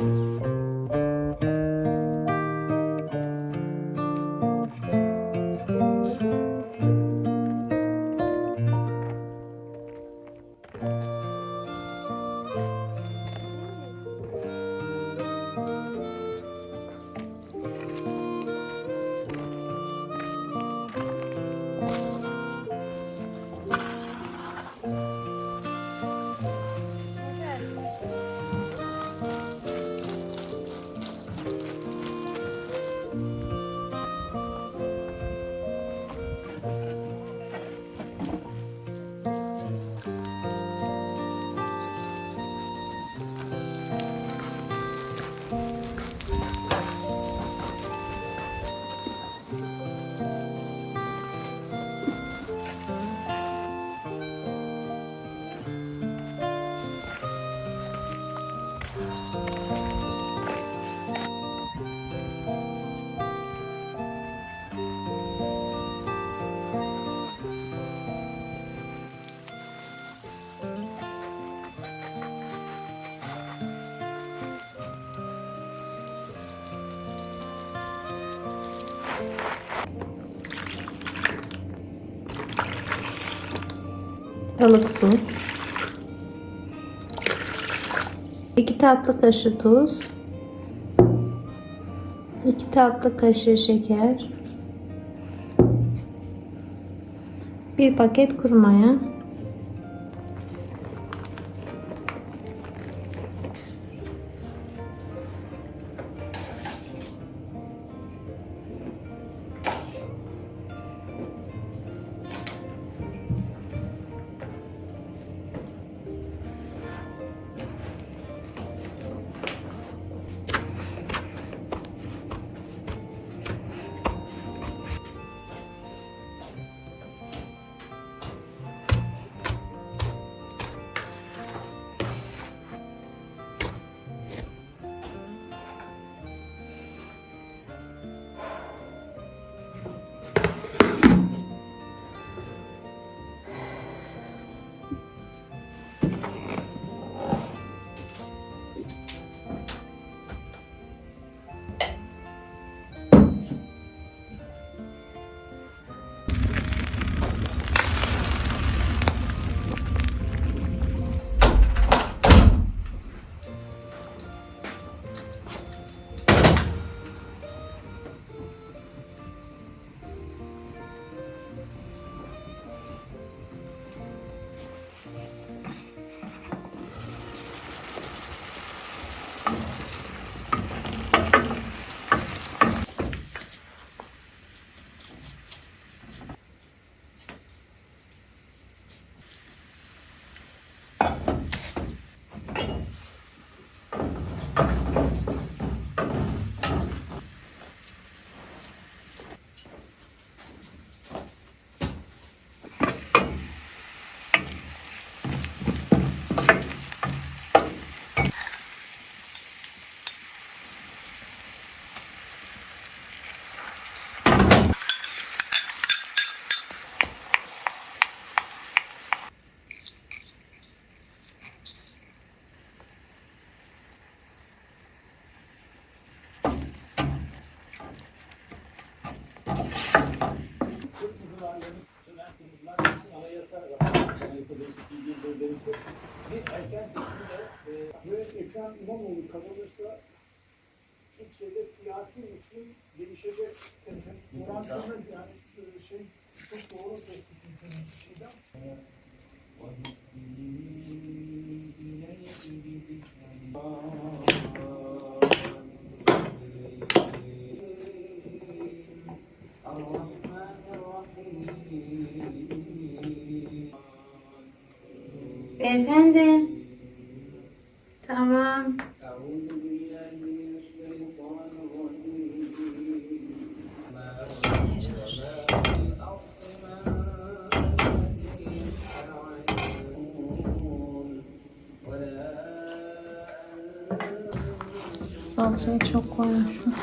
Bye. Ilık su, 2 tatlı kaşığı tuz, 2 tatlı kaşığı şeker, 1 paket kuru maya, Ekrem İmamoğlu kazanırsa Türkiye'de siyasi iklim gelişecek. Orantımız yani şey çok doğru tespit senin şeyden. Beyefendi. Tamam. Salçayı çok koymuşum.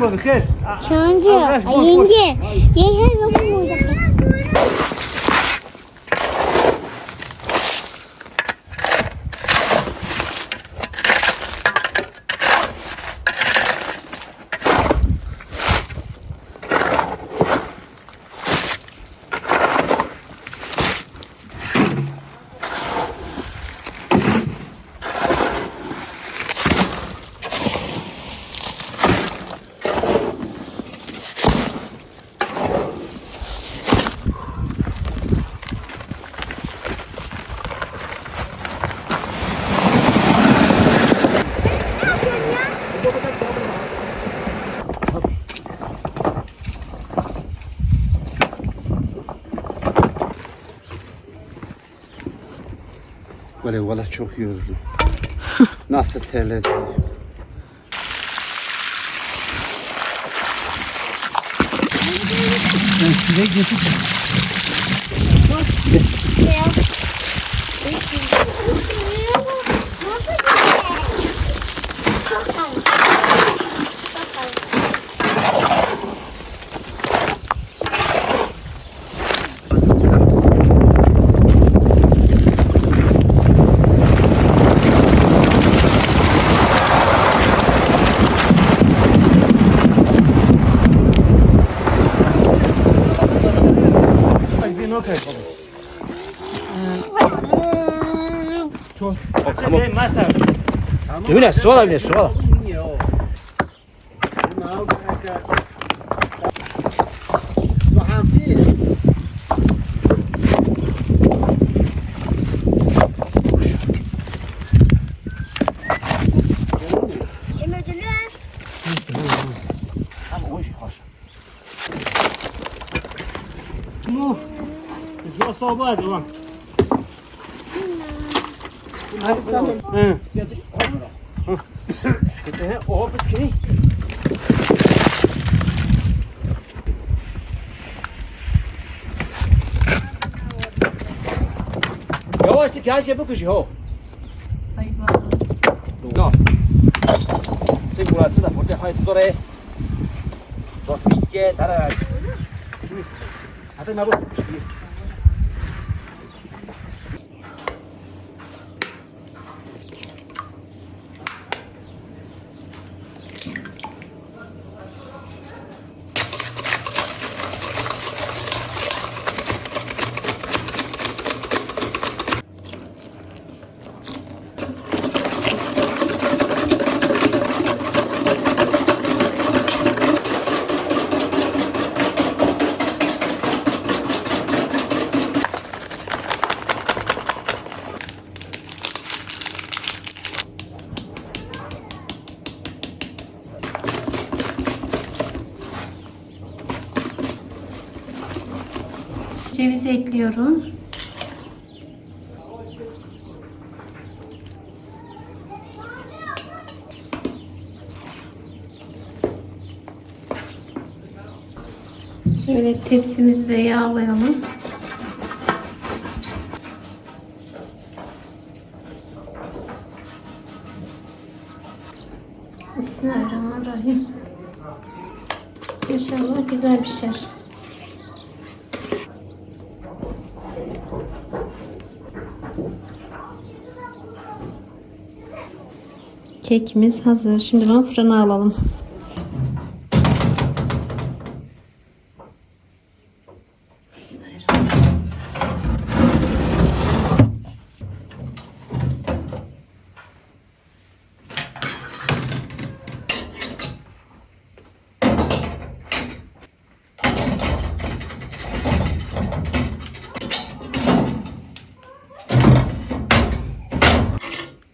Bunu kes. Boş. Yenge. Yenge burada? Böyle valla çok yoruldum. Nasıl terledim. Okej, masa. Öyle 有点说了，别说了。说喊你。哎，没有电了。嗯，他们运气好些。喏，你坐沙发坐吧。ਉਹ ਬਸਕਰੀ Yavaşlık que şey bakışı ho. No. Şimdi burası da burada hayat oraya. Dostmuştuk ki. Hatta ne bu? Ceviz ekliyorum. Böyle tepsimizi de yağlayalım. Bismillahirrahmanirrahim. İnşallah güzel pişer. Kekimiz hazır. Şimdi bunu fırına alalım.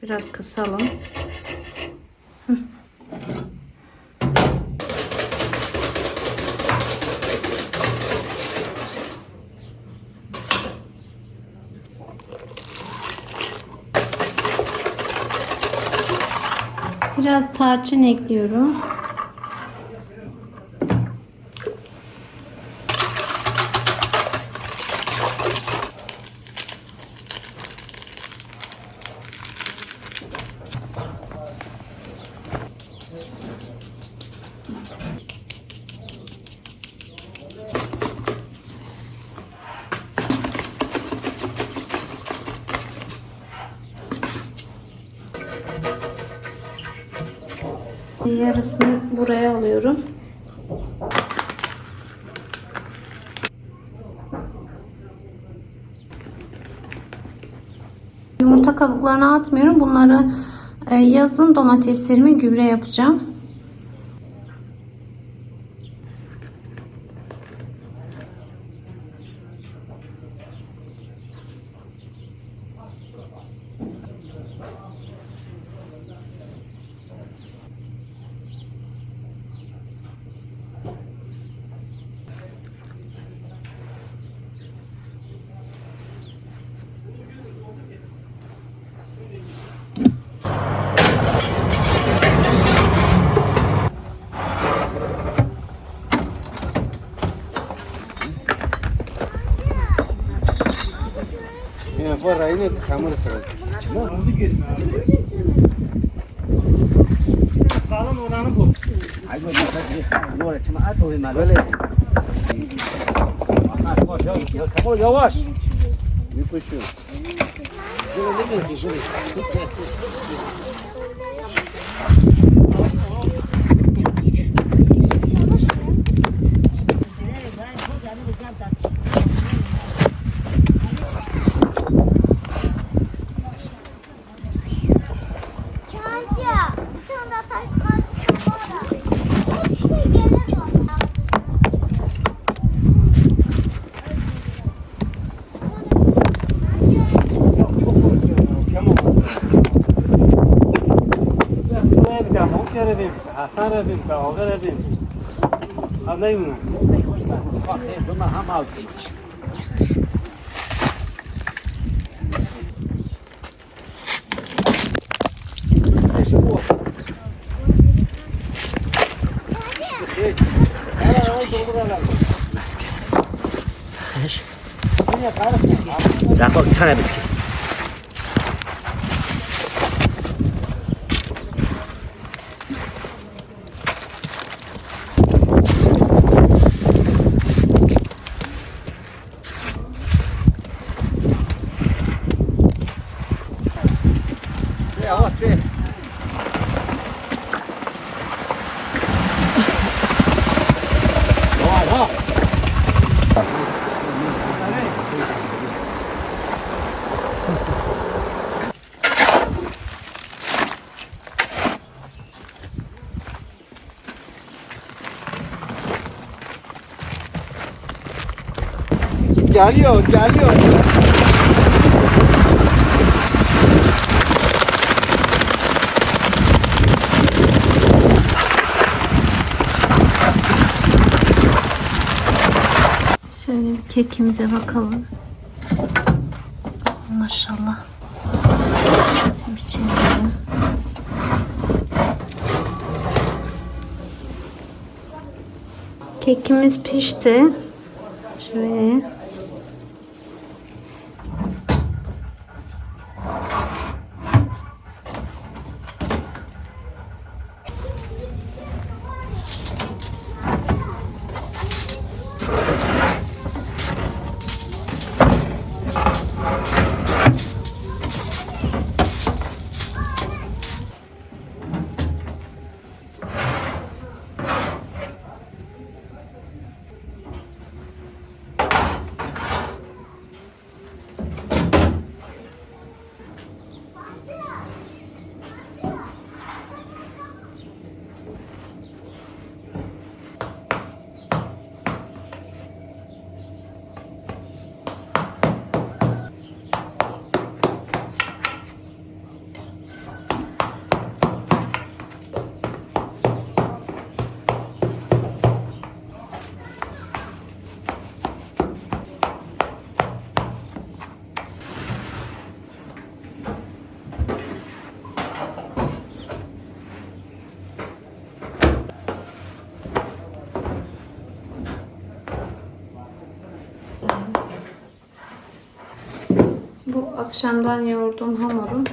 Biraz kısalım. Tarçın ekliyorum. Yarısını buraya alıyorum. Yumurta kabuklarını atmıyorum. Bunları e, yazın domateslerimi gübre yapacağım. var aynı hamur tarafı. Kalın oranı bu. Böyle. Yavaş. Yavaş. Yavaş. Yavaş. din sau orele din. Dar dai una. Foarte, numai am altul. Rahat ol bir tane bisiklet. Geliyor, geliyor. Şöyle bir kekimize bakalım. Maşallah. Bir. Kekimiz pişti. Şöyle. Akşamdan yoğurduğum hamurum.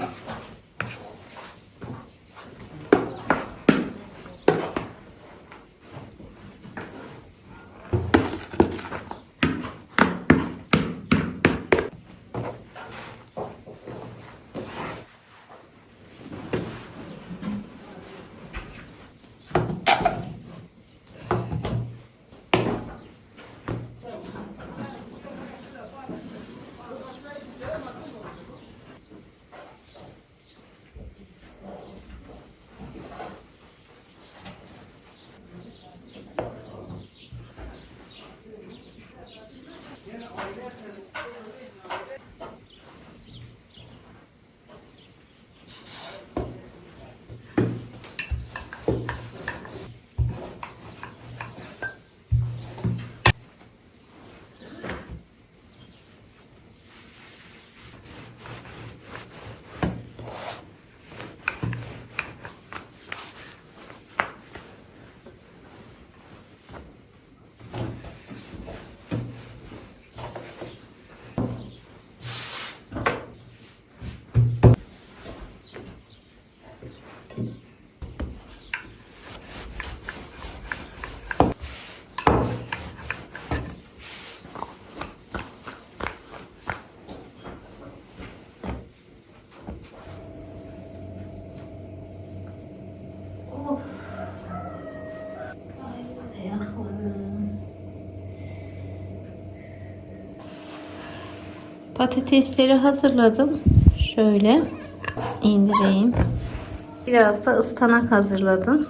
Patatesleri hazırladım. Şöyle indireyim. Biraz da ıspanak hazırladım.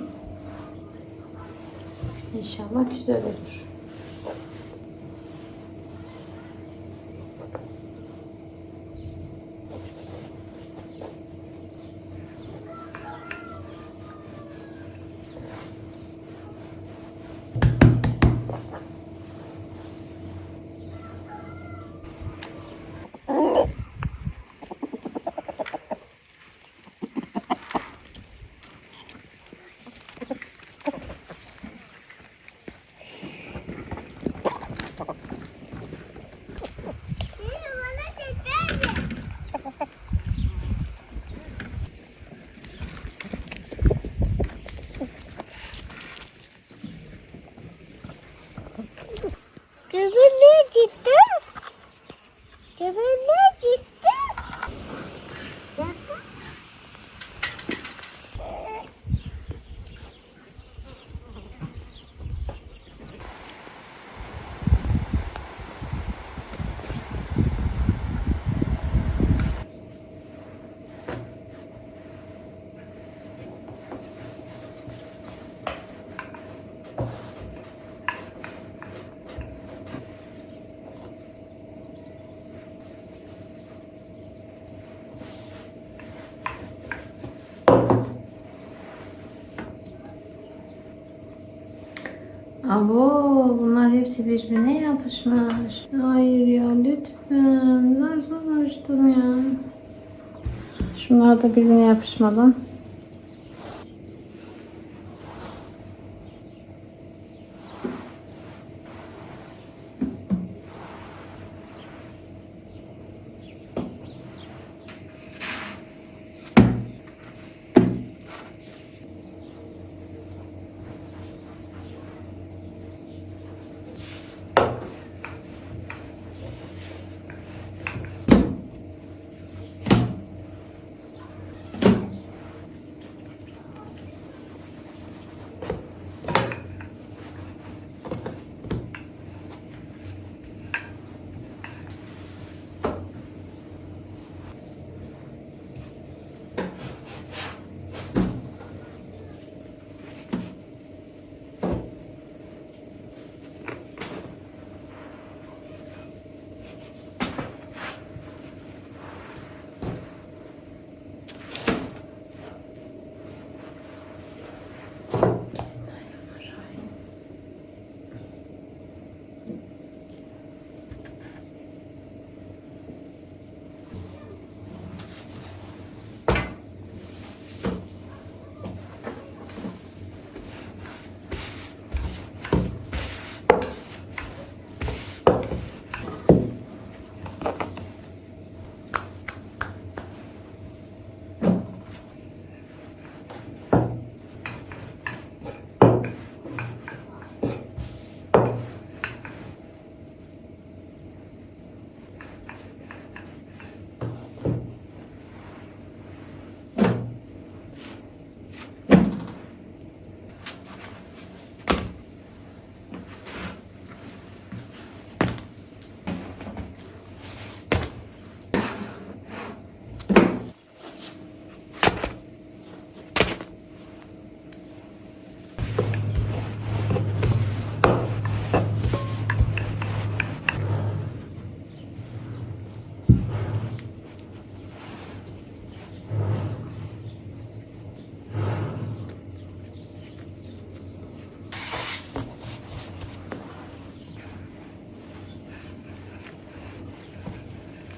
Abo bunlar hepsi birbirine yapışmış. Hayır ya lütfen. Zar zor açtım ya. Şunlar da birbirine yapışmadan.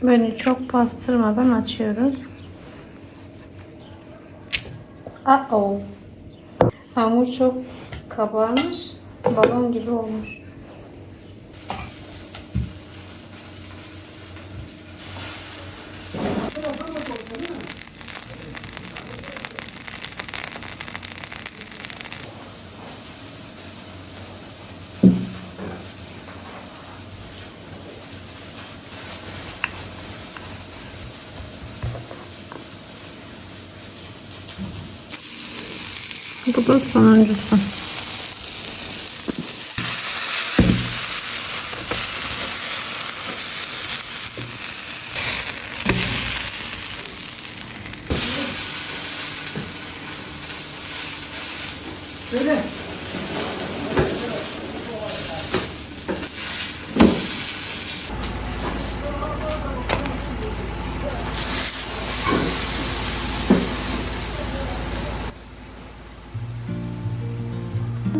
Böyle çok bastırmadan açıyoruz. Uh oh. Hamur çok kabarmış. Balon gibi olmuş. discussões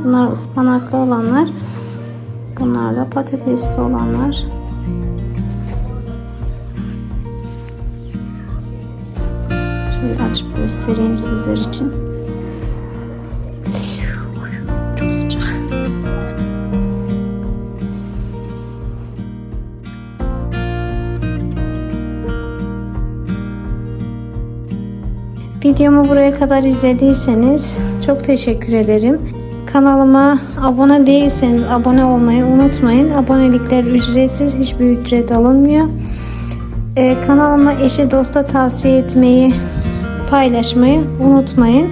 Bunlar ıspanaklı olanlar. Bunlar da patatesli olanlar. Şöyle açıp göstereyim sizler için. Çok sıcak. Videomu buraya kadar izlediyseniz çok teşekkür ederim. Kanalıma abone değilseniz abone olmayı unutmayın. Abonelikler ücretsiz, hiçbir ücret alınmıyor. Ee, kanalıma eşe dosta tavsiye etmeyi, paylaşmayı unutmayın.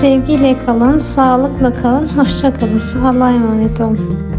Sevgiyle kalın, sağlıkla kalın, hoşça kalın. Allah'a emanet olun.